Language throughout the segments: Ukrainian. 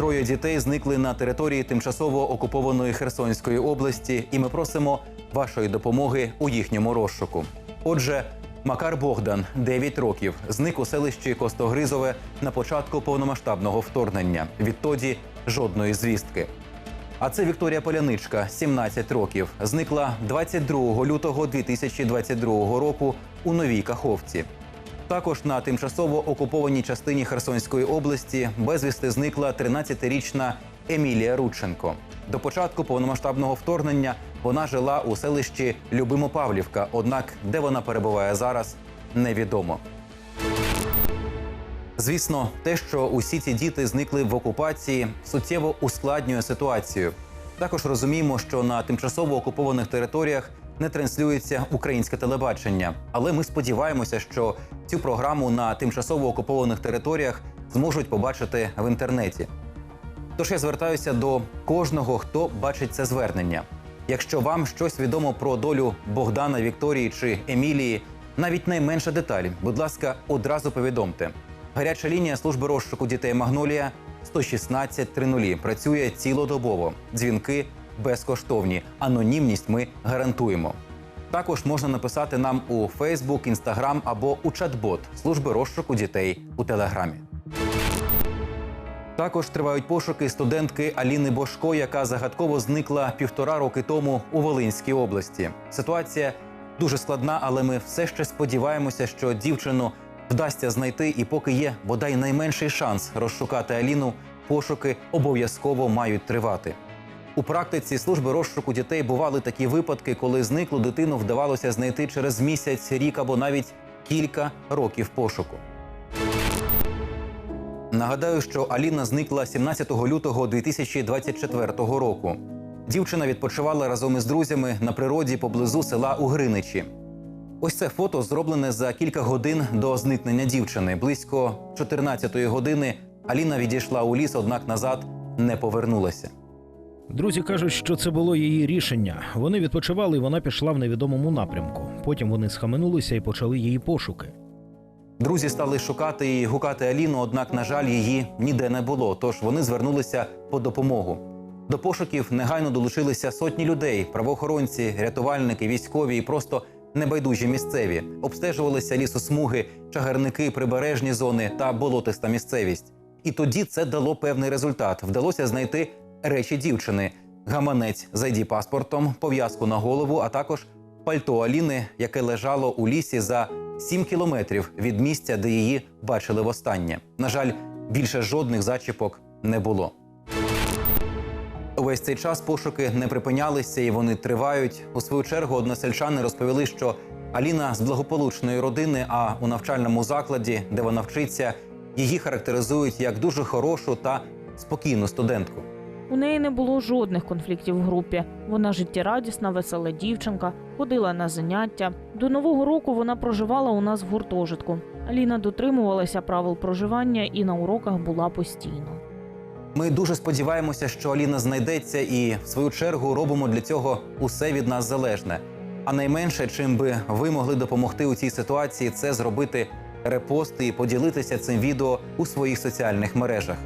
троє дітей зникли на території тимчасово окупованої Херсонської області, і ми просимо вашої допомоги у їхньому розшуку. Отже, Макар Богдан, 9 років, зник у селищі Костогризове на початку повномасштабного вторгнення. Відтоді жодної звістки. А це Вікторія Поляничка, 17 років, зникла 22 лютого 2022 року у Новій Каховці. Також на тимчасово окупованій частині Херсонської області безвісти зникла 13-річна Емілія Рудченко. До початку повномасштабного вторгнення вона жила у селищі Любимо-Павлівка, однак де вона перебуває зараз, невідомо. Звісно, те, що усі ці діти зникли в окупації, суттєво ускладнює ситуацію. Також розуміємо, що на тимчасово окупованих територіях не транслюється українське телебачення. Але ми сподіваємося, що цю програму на тимчасово окупованих територіях зможуть побачити в інтернеті. Тож я звертаюся до кожного, хто бачить це звернення. Якщо вам щось відомо про долю Богдана, Вікторії чи Емілії, навіть найменша деталь, будь ласка, одразу повідомте. Гаряча лінія служби розшуку дітей Магнолія 116 30 працює цілодобово. Дзвінки безкоштовні. Анонімність ми гарантуємо. Також можна написати нам у Facebook, Instagram або у чат-бот служби розшуку дітей у Телеграмі. Також тривають пошуки студентки Аліни Бошко, яка загадково зникла півтора роки тому у Волинській області. Ситуація дуже складна, але ми все ще сподіваємося, що дівчину вдасться знайти, і поки є бодай найменший шанс розшукати Аліну, пошуки обов'язково мають тривати. У практиці служби розшуку дітей бували такі випадки, коли зниклу дитину вдавалося знайти через місяць, рік або навіть кілька років пошуку. Нагадаю, що Аліна зникла 17 лютого 2024 року. Дівчина відпочивала разом із друзями на природі поблизу села Угриничі. Ось це фото зроблене за кілька годин до зникнення дівчини. Близько 14-ї години Аліна відійшла у ліс, однак назад не повернулася. Друзі кажуть, що це було її рішення. Вони відпочивали, і вона пішла в невідомому напрямку. Потім вони схаменулися і почали її пошуки. Друзі стали шукати і гукати Аліну, однак, на жаль, її ніде не було. Тож вони звернулися по допомогу. До пошуків негайно долучилися сотні людей: правоохоронці, рятувальники, військові і просто небайдужі місцеві. Обстежувалися лісосмуги, чагарники, прибережні зони та болотиста місцевість. І тоді це дало певний результат. Вдалося знайти речі дівчини: гаманець з id паспортом, пов'язку на голову, а також пальто Аліни, яке лежало у лісі за 7 кілометрів від місця, де її бачили востаннє. На жаль, більше жодних зачіпок не було. Увесь цей час пошуки не припинялися і вони тривають. У свою чергу односельчани розповіли, що Аліна з благополучної родини, а у навчальному закладі, де вона вчиться, її характеризують як дуже хорошу та спокійну студентку. У неї не було жодних конфліктів в групі. Вона життєрадісна, весела дівчинка, ходила на заняття. До нового року вона проживала у нас в гуртожитку. Аліна дотримувалася правил проживання і на уроках була постійно. Ми дуже сподіваємося, що Аліна знайдеться, і в свою чергу робимо для цього усе від нас залежне. А найменше, чим би ви могли допомогти у цій ситуації, це зробити репости і поділитися цим відео у своїх соціальних мережах.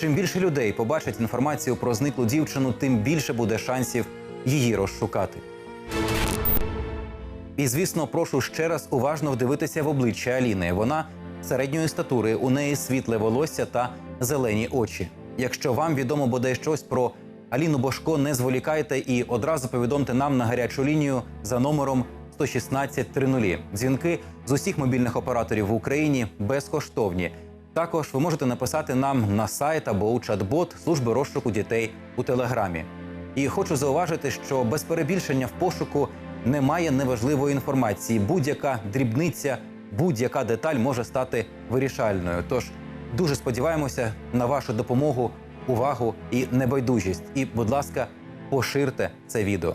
Чим більше людей побачать інформацію про зниклу дівчину, тим більше буде шансів її розшукати. І звісно, прошу ще раз уважно вдивитися в обличчя Аліни. Вона середньої статури, у неї світле волосся та зелені очі. Якщо вам відомо бодай щось про Аліну Бошко, не зволікайте і одразу повідомте нам на гарячу лінію за номером 116 30. Дзвінки з усіх мобільних операторів в Україні безкоштовні. Також ви можете написати нам на сайт або у чат-бот служби розшуку дітей у телеграмі. І хочу зауважити, що без перебільшення в пошуку немає неважливої інформації. Будь-яка дрібниця, будь-яка деталь може стати вирішальною. Тож дуже сподіваємося на вашу допомогу, увагу і небайдужість. І, будь ласка, поширте це відео.